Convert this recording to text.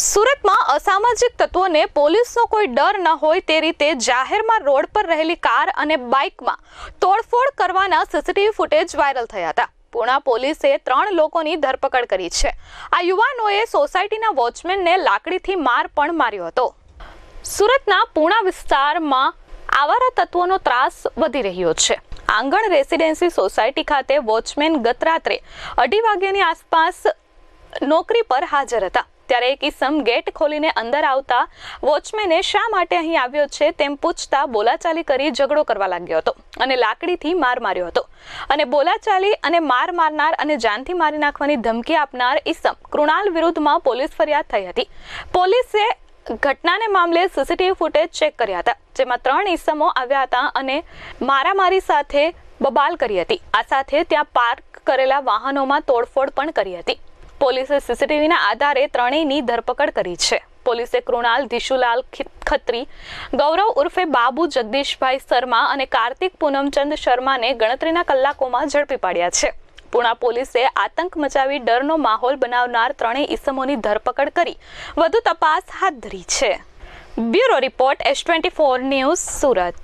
સુરતમાં અસામાજિક તત્વોને પોલીસનો કોઈ ડર ન હોય તે રીતે જાહેરમાં રોડ પર રહેલી કાર અને બાઇકમાં તોડફોડ કરવાના સીસીટીવી ફૂટેજ વાયરલ થયા હતા. પૂણા પોલીસે ત્રણ લોકોની ધરપકડ કરી છે. આ યુવાનોએ સોસાયટીના વોચમેનને લાકડીથી માર પણ માર્યો હતો. સુરતના પૂણા વિસ્તારમાં આવારા તત્વોનો ત્રાસ વધી રહ્યો છે. આંગણ રેસિડેન્સી સોસાયટી ખાતે વોચમેન ગત રાત્રે અઢી વાગ્યાની આસપાસ નોકરી પર હાજર હતા. ત્યારે એક ઇસમ ગેટ ખોલીને અંદર આવતા વોચમેને શા માટે અહીં આવ્યો છે તેમ પૂછતા બોલાચાલી કરી ઝઘડો કરવા લાગ્યો હતો અને લાકડીથી માર માર્યો હતો. અને બોલાચાલી અને માર મારનાર અને જાનથી મારી નાખવાની ધમકી આપનાર ઇસમ કૃણાલ વિરુદ્ધમાં પોલીસ ફરિયાદ થઈ હતી. પોલીસે ઘટનાને મામલે સીસીટીવી ફૂટેજ ચેક કર્યા હતા, જેમાં ત્રણ ઇસમો આવ્યા હતા અને મારામારી સાથે બબાલ કરી હતી. આ સાથે ત્યાં પાર્ક કરેલા વાહનોમાં તોડફોડ પણ કરી હતી. પોલીસે સીસીટીવીના આધારે ત્રણેયની ધરપકડ કરી છે. પોલીસે કૃણાલ દિશુલાલ ખત્રી, ગૌરવ ઉર્ફે બાબુ જગદીશભાઈ શર્મા અને કાર્તિક પૂનમચંદ શર્માને ગણતરીના કલાકોમાં ઝડપી પાડ્યા છે. પુણા પોલીસે આતંક મચાવી ડરનો માહોલ બનાવનાર ત્રણેય ઇસમોની ધરપકડ કરી વધુ તપાસ હાથ ધરી છે. Bureau report S twenty four news Surat.